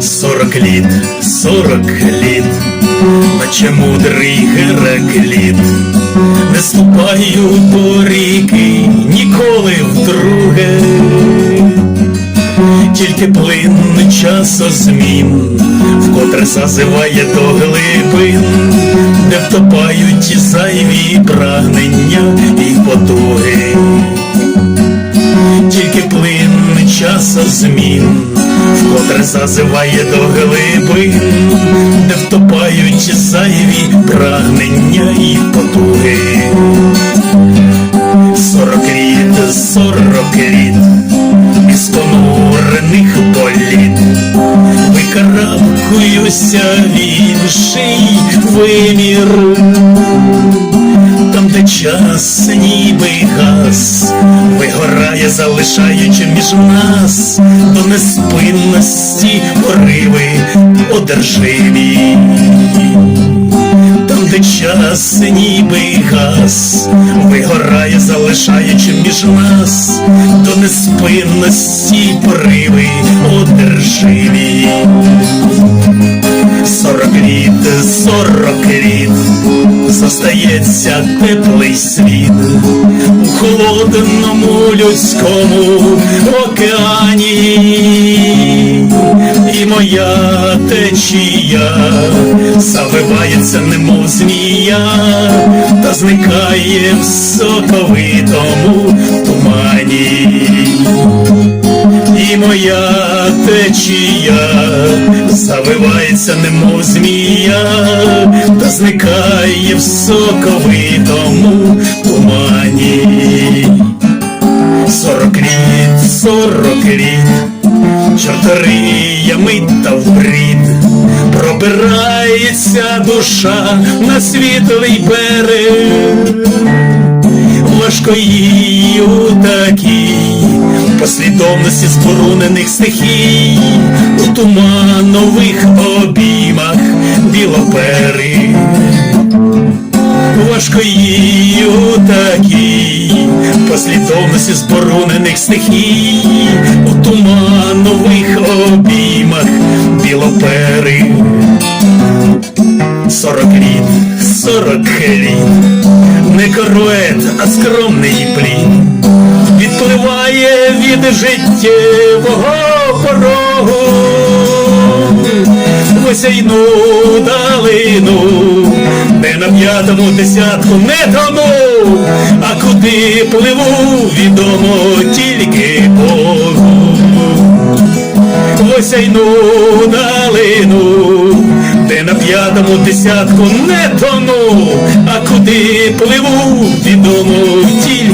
Сорок літ, сорок літ, наче мудрий Геракліт, не ступаю до ріки ніколи вдруге, тільки плин часу змін, вкотре зазиває до глибин, де зайві прагнення і потуги тільки плин часу змін, вкотре зазиває до глибин, де втопають зайві прагнення і потуги. Сорок літ, сорок літ, викарабкуюся в інший вимір там, де час ніби газ, вигорає, залишаючи між нас до неспинності пориви одержимі. Там, де час ніби газ, вигорає, залишаючи між нас до неспинності пориви одержимі. Сорок літ, зостається теплий світ у холодному людському океані, і моя течія завивається, немов змія, та зникає в соковитому тумані моя течія завивається, немов змія, та зникає в соковитому тумані. Сорок літ, сорок літ, чорториями та вбрід, пробирається душа на світлий берег важко їй у такій послідовності зборонених стихій, у туманових обіймах білопери. Важко їй у такій послідовності зборонених стихій, у туманових обіймах білопери. Сорок літ, сорок літ, не корует, а скромний плід, відпливає від життєвого порогу, осяйну далину, де на п'ятому десятку не тону, а куди пливу, відомо тільки Богу. Осяйну далину, де на п'ятому десятку не тону, а куди пливу, відомо тільки.